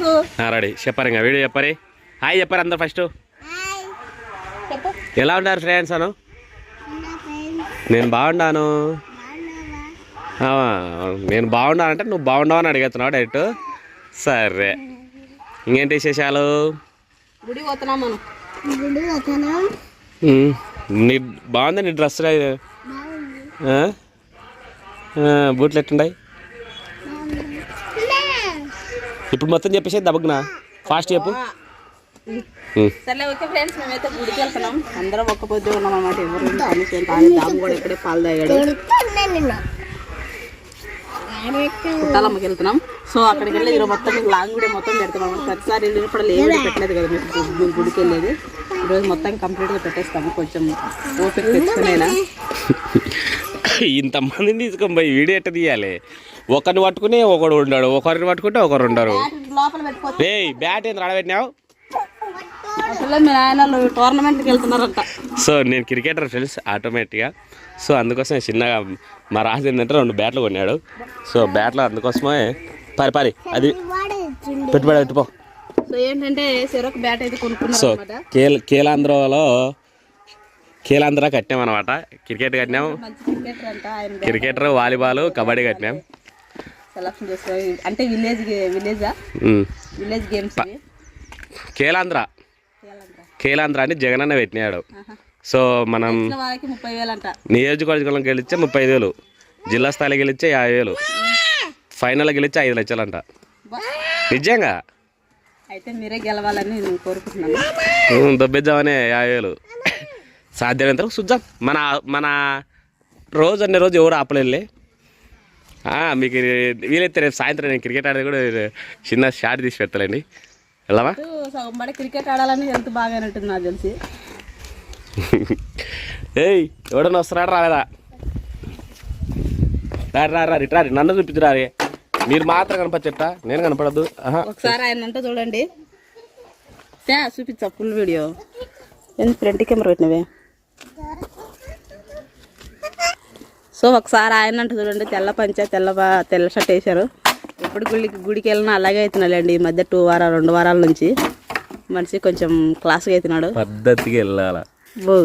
నీకు రెడీ. చెప్పారు ఇంకా. వీడియో చెప్పారు. హాయ్ చెప్పారు అందరు ఫస్ట్. ఎలా ఉన్నారు ఫ్రెండ్స్ అను? నేను బాగున్నాను. నేను బాగున్నాను అంటే నువ్వు బాగున్నావు అని అడుగుతున్నావు డైరెక్ట్ సరే. ఇంకేంటి విశేషాలు? గుడి పోతున్నాం నీ బాగుంది నీ డ్రెస్ బూట్లు ఎట్టుండాయి ఇప్పుడు మొత్తం చెప్పేసి దబ్బకునా ఫాస్ట్ చెప్పు. సర్లే ఓకే ఫ్రెండ్స్ మేమైతే గుడికి వెళ్తున్నాం. అందరం ఒక్క పొద్దు ఉన్నాం అన్నమాట ఎవరు దాము కూడా ఇప్పుడే పాలు తాగాడు. పుట్టాలమ్మకి వెళ్తున్నాం. సో అక్కడికి వెళ్ళి ఈరోజు మొత్తం లాంగ్ వీడియో మొత్తం పెడతాం ప్రతిసారి వెళ్ళినప్పుడు వీడియో పెట్టలేదు కదా మీకు గు- గుడికి వెళ్ళేది. ఈరోజు మొత్తం కంప్లీట్గా పెట్టేస్తాము. కొంచెం ఓపిక తెచ్చుకునేలా. ఇంతమందిని తీసుకొని పోయి వీడియో ఎట్ట తీయాలి? ఒకరిని పట్టుకుని ఒకడు ఉండాడు. ఒకరిని పట్టుకుంటే ఒకరు ఉండరు. రే బ్యాట్ ఏంది రాడబెట్టినావు? టోర్నమెంట్కి వెళ్తున్నారంట. సో నేను క్రికెటర్ ఫ్రెండ్స్ ఆటోమేటిక్గా. సో అందుకోసం చిన్నగా మా రాజు ఏంటంటే రెండు బ్యాట్లు కొన్నాడు. సో బ్యాట్లు అందుకోసమే పరి పరి అది పెట్టుబడి పెట్టుపో సో ఏంటంటే చెరొక బ్యాట్ అయితే కొనుక్కున్నారు సో కేల్ కేలాంధ్రలో కేలాంధ్ర కట్టినాం క్రికెట్ కట్టినాం. క్రికెటర్ అంట వాలీబాల్ కబడ్డీ కట్టినాం. అంటే విలేజ్ విలేజా? గేమ్స్ కేలాంధ్ర. కేలాంధ్ర. అని జగనన్న పెట్టినాడు. సో మనం అంట నియోజకవర్గంలో గెలిస్తే ముప్పై ఐదు వేలు. జిల్లా స్థాయిలో గెలిస్తే యాభై వేలు. ఫైనల్లో గెలిస్తే ఐదు లక్షలంట. బా. నిజంగా? అయితే మీరే గెలవాలని నేను కోరుకుంటున్నాను. దొబ్బేద్దామనే యాభై వేలు. సాధ్యమైనంత వరకు చూద్దాం. మన మన రోజు అనే రోజు ఎవరు ఆపలేదులే ఆ, మీకు వీలైతే రేపు సాయంత్రం నేను క్రికెట్ ఆడేది కూడా చిన్న షాట్ తీసి పెడతానండి వెళ్ళవా క్రికెట్ ఆడాలని హెల్త్ బాగానట్టుంది నాకు తెలిసి. ఏయ్ ఎవడన్నా వస్తున్నాడు రాలేదా రారి రా రా రా నన్ను చూపించురా రే మీరు మాత్రం కనపచ్చట నేను కనపడద్దు. ఒకసారి ఆయన అంటే చూడండి. చూపించా ఫుల్ వీడియో ఫ్రంట్ కెమెరా పెట్టినవే? సో ఒకసారి ఆయన అంటే చూడండి తెల్ల పంచ తెల్ల తెల్ల షర్ట్ వేశారు. ఎప్పుడు గుడికి గుడికి వెళ్ళినా అలాగే అవుతున్నాడండి ఈ మధ్య టూ వారాలు రెండు వారాల నుంచి మనిషి కొంచెం క్లాస్గా అవుతున్నాడు. పద్ధతిగా వెళ్ళాల. బో.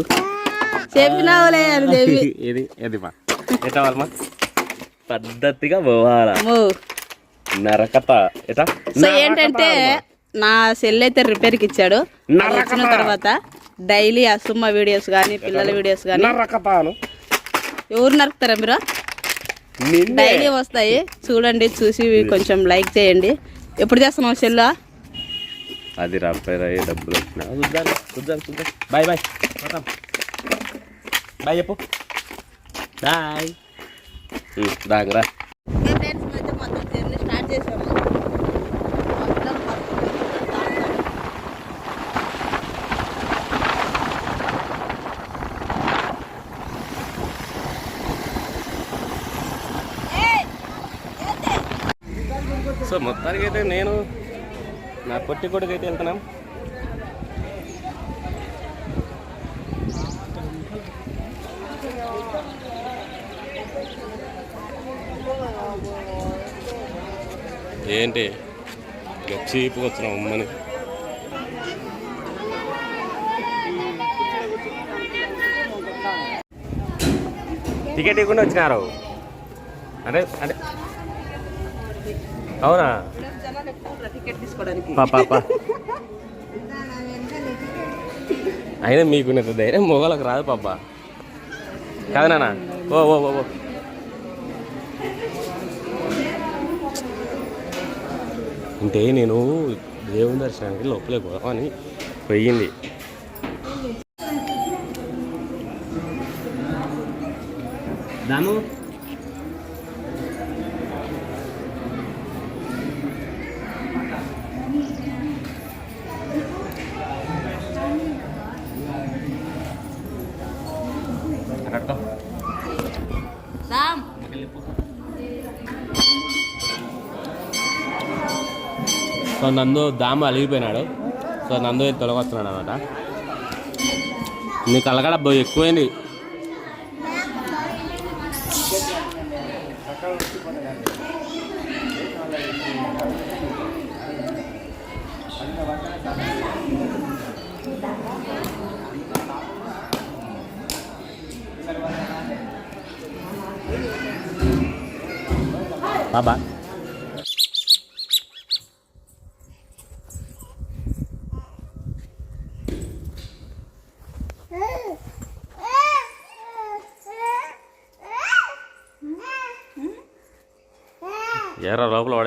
చెప్పినావులే అని దేవి ఇది ఇది మా. ఎట్లా వాళ్ళమా పద్ధతిగా పోవాలా. మో నరకత. ఎటా సో ఏంటంటే నా సెల్ అయితే రిపేర్కి ఇచ్చాడు. వచ్చిన తర్వాత డైలీ అసుమ్మ వీడియోస్ కానీ పిల్లల వీడియోస్ కానీ ఎవరు నరుకుతారా మీరు? డైలీ వస్తాయి. చూడండి చూసి కొంచెం లైక్ చేయండి. ఎప్పుడు చేస్తున్నావు సెల్ అది రాపోయి డబ్బులు వచ్చినా. చూద్దాం చూద్దాం చూద్దాం బాయ్ బాయ్ బాయ్ చెప్పు. బాయ్ దాంగరా మొత్తం స్టార్ట్ చేసాము. సో మొత్తానికి అయితే నేను నా పొట్టి కొడుకు అయితే వెళ్తున్నాం. ఏంటి? చీపుకి వచ్చినాం అమ్మని. టికెట్ ఇవ్వకుండా వచ్చినారు. అంటే అంటే అవునా? జనాలు ఎక్కువ టికెట్ తీసుకోవడానికి. పా పా పా. అయినా మీకున్నంత ధైర్యం మొగలకు రాదు పాప. కాదు నాన్న. ఓ ఓ ఓ ఓ. అంటే నేను దేవుని దర్శనానికి లోపలికి పోదామని పోయింది. దాను సో నందు దామ అలిగిపోయినాడు. సో నందు తొలగొస్తున్నాడు అనమాట నీకు అలగడ ఎక్కువైంది. బాబా.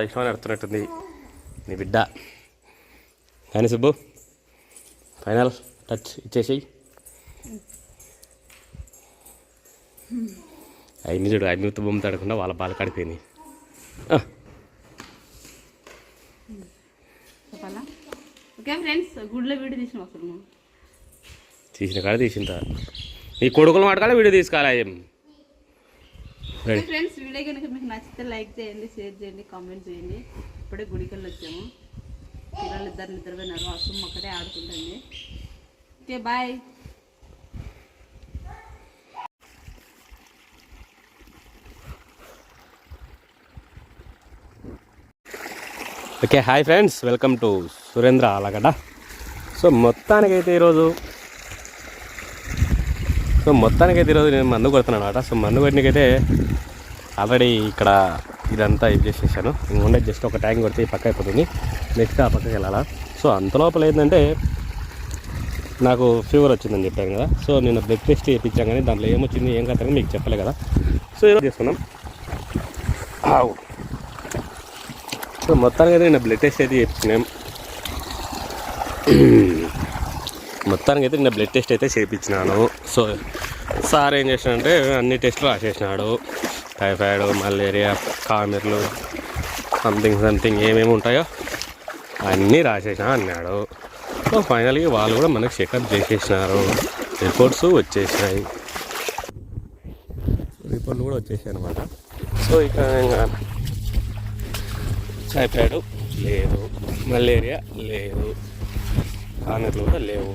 ఇష్టమని ఎడుతున్నట్టుంది నీ బిడ్డ. కానీ సుబ్బు ఫైనల్ టచ్ ఇచ్చేసేయి. అన్ని చూడు అన్ని బొమ్మ తడకుండా వాళ్ళ బాల కడిపోయింది. తీసిన తీసిన కాడ తీసిందా నీ కొడుకులు మాటకాల వీడియో తీసుకోవాలా ఫ్రెండ్స్ వీడియో కనుక మీకు నచ్చితే లైక్ చేయండి షేర్ చేయండి కామెంట్ చేయండి. ఇప్పుడే గుడికి వెళ్ళి వచ్చాము. పిల్లలు ఇద్దరు నిద్ర పోయినారు అసలు ఒక్కటే ఆడుకుంటుంది. Okay bye. Okay hi friends welcome to Surendra అలాగడ so మొత్తానికైతే ఈరోజు సో మొత్తానికైతే ఈరోజు నేను మందు కొడుతున్నాను అనమాట. సో మందు కొట్టినకైతే ఆల్రెడీ ఇక్కడ ఇదంతా ఇది చేసేసాను. ఇంకొండే జస్ట్ ఒక ట్యాంక్ కొడితే ఈ పక్క అయిపోతుంది. నెక్స్ట్ ఆ పక్కకి వెళ్ళాలా? సో అంత లోపల ఏంటంటే నాకు ఫీవర్ వచ్చిందని చెప్పాను కదా. సో నేను బ్లడ్ టెస్ట్ చేయించాను కానీ దాంట్లో ఏమొచ్చింది ఏం కథ మీకు చెప్పలే కదా. సో ఈరోజు చేసుకున్నాం ఆవు సో మొత్తానికి అయితే నేను బ్లడ్ టెస్ట్ అయితే చేయించినాం మొత్తానికి అయితే నేను బ్లడ్ టెస్ట్ అయితే చేయించినాను సో సార్ ఏం చేసినాడంటే అన్ని టెస్టులు రాసేసినాడు. టైఫాయిడ్ మలేరియా కామెర్లు సంథింగ్ సంథింగ్ ఏమేమి ఉంటాయో అన్నీ రాసేసినా అన్నాడు. సో ఫైనల్గా వాళ్ళు కూడా మనకి చెకప్ చేసేసినారు. రిపోర్ట్స్ వచ్చేసినాయి. రిపోర్ట్లు కూడా వచ్చేసాయి అనమాట సో ఇక టైఫాయిడ్ లేదు మలేరియా లేదు. కార్నర్లు కూడా లేవు.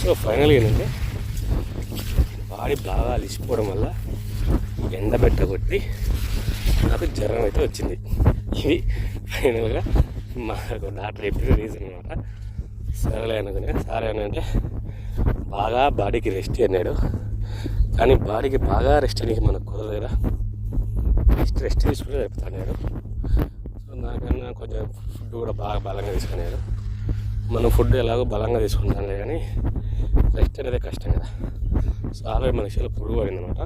సో ఫైనల్గా ఏంటంటే బాడీ బాగా అలిసిపోవడం వల్ల ఎండబెట్ట కొట్టి నాకు జ్వరం అయితే వచ్చింది. ఇది ఫైనల్గా మాకు డాక్టర్ చెప్పిన రీజన్ అనమాట. సరేలే అనుకునే సరే అని అంటే బాగా బాడీకి రెస్ట్ అన్నాడు. కానీ బాడీకి బాగా రెస్ట్ అనేది మనకు కుదరదు కదా రెస్ట్ రెస్ట్ తీసుకుంటే చెప్తాడు సో నాకన్నా కొంచెం ఫుడ్ కూడా బాగా బలంగా తీసుకున్నాడు. మనం ఫుడ్ ఎలాగో బలంగా తీసుకుంటానులే కానీ రెస్ట్ అనేది కష్టం కదా. సో ఆల్రెడీ మన చేలో పురుగు పడింది అనమాట.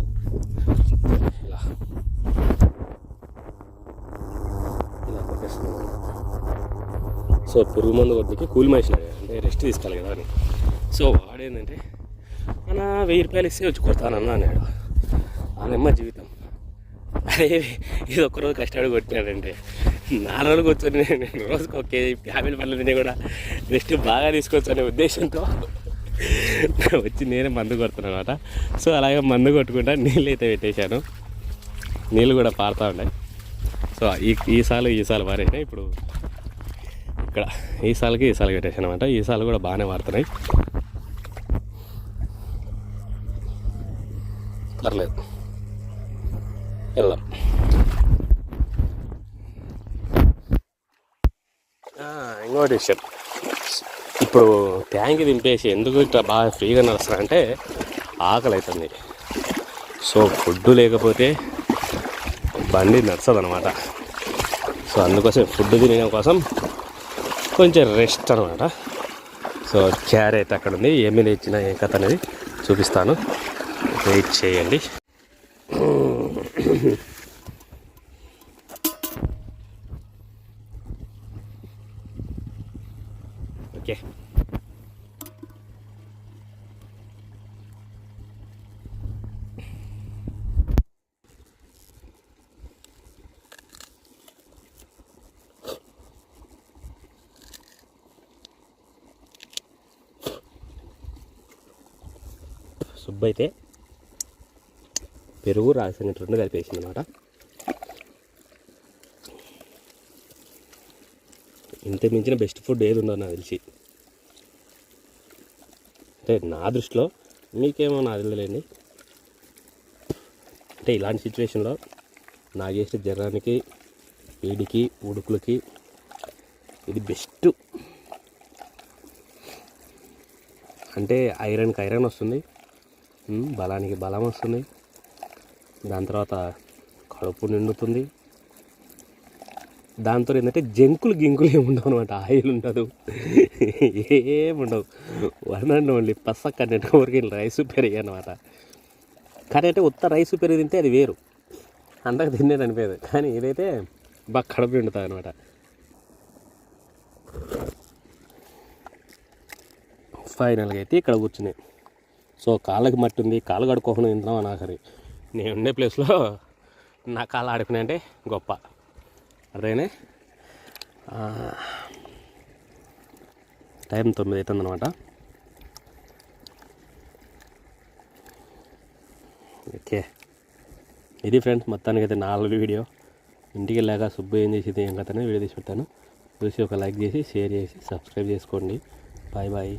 ఇలా. ఇలా సో పురుగు మందు వద్దకి కూలి మనిషి అంటే రెస్ట్ తీసుకోవాలి కదా అని. సో వాడేంటంటే మన వెయ్యి రూపాయలు ఇస్తే వచ్చి కొడతానన్నా అన్నాడు. ఆమెమ్మ జీవితం. అదే ఇది ఒక్కరోజు కష్టపడి కొట్టినాడంటే. నాలుగు రోజులు కూర్చొని నేను రోజుకి ఒక ఫ్యామిలీ పనులు తినే కూడా రెస్ట్ బాగా తీసుకోవచ్చు అనే ఉద్దేశంతో వచ్చి నేనే మందు కొడుతున్నాను అనమాట సో అలాగే మందు కొట్టుకుంటా నీళ్ళు అయితే పెట్టేశాను. నీళ్ళు కూడా పారుతూ ఉన్నాయి. సో ఈ ఈ సాలు ఈ పారేసినాయి ఇప్పుడు ఇక్కడ ఈ సాలకి ఈ పెట్టేసాను అనమాట ఈ కూడా బాగానే వాడుతున్నాయి. పర్లేదు. వెళ్దాం ఆ, ఇంకోటి విషయం ఇప్పుడు ట్యాంక్ దింపేసి ఎందుకు ఇట్లా బాగా ఫ్రీగా నడుస్తారంటే ఆకలి అవుతుంది సో ఫుడ్ లేకపోతే బండి నడుస్తుంది అనమాట సో అందుకోసం ఫుడ్ తినడం కోసం కొంచెం రెస్ట్ అనమాట సో క్యారెట్ అక్కడ ఉంది ఏమైనా ఇచ్చిన ఏ కథ అనేది చూపిస్తాను. వెయిట్ చేయండి ఓకే సుబ్బు అయితే పెరుగు రాసిన రెండు కలిపేసింది అనమాట ఇంత మించిన బెస్ట్ ఫుడ్ ఏది ఉండదు నాకు తెలిసి. అంటే నా దృష్టిలో మీకేమో నాకు తెలియలేండి అంటే ఇలాంటి సిచ్యువేషన్లో నాకు చేసే జ్వరానికి వేడికి ఉడుకులకి ఇది బెస్ట్. అంటే ఐరన్కి ఐరన్ వస్తుంది. బలానికి బలం వస్తుంది. దాని తర్వాత కడుపు నిండుతుంది. దాంతో ఏంటంటే జంకులు గింకులు ఏమి ఉండవు అనమాట ఆయిల్ ఉండదు. ఏముండవు వన్ అండ్ ఓన్లీ పసక్క నెట్వర్క్ రైస్ పెరిగాయి అనమాట కానీ అంటే ఉత్త రైస్ పెరిగి తింటే అది వేరు. అంతకు తినేది అనిపించదు. కానీ ఇదైతే బాగా కడుపు నిండుతుంది అనమాట ఫైనల్గా అయితే ఇక్కడ కూర్చున్నాయి. సో కాళ్ళకి మట్టి ఉంది కాళ్ళు కడుక్కోకుండా తింటున్నాం అన్నా నేను ఉండే ప్లేస్లో నా కాళ్ళు ఆడుకునే అంటే గొప్ప. అదేనే టైం తొమ్మిది అవుతుంది అనమాట ఓకే. ఇది ఫ్రెండ్స్ మొత్తానికి అయితే నాలుగు వీడియో. ఇంటికి వెళ్ళాక సుబ్బు ఏం చేసేది ఏం కథనే వీడియో తీసి పెట్టాను చూసి ఒక లైక్ చేసి షేర్ చేసి సబ్స్క్రైబ్ చేసుకోండి. Bye bye.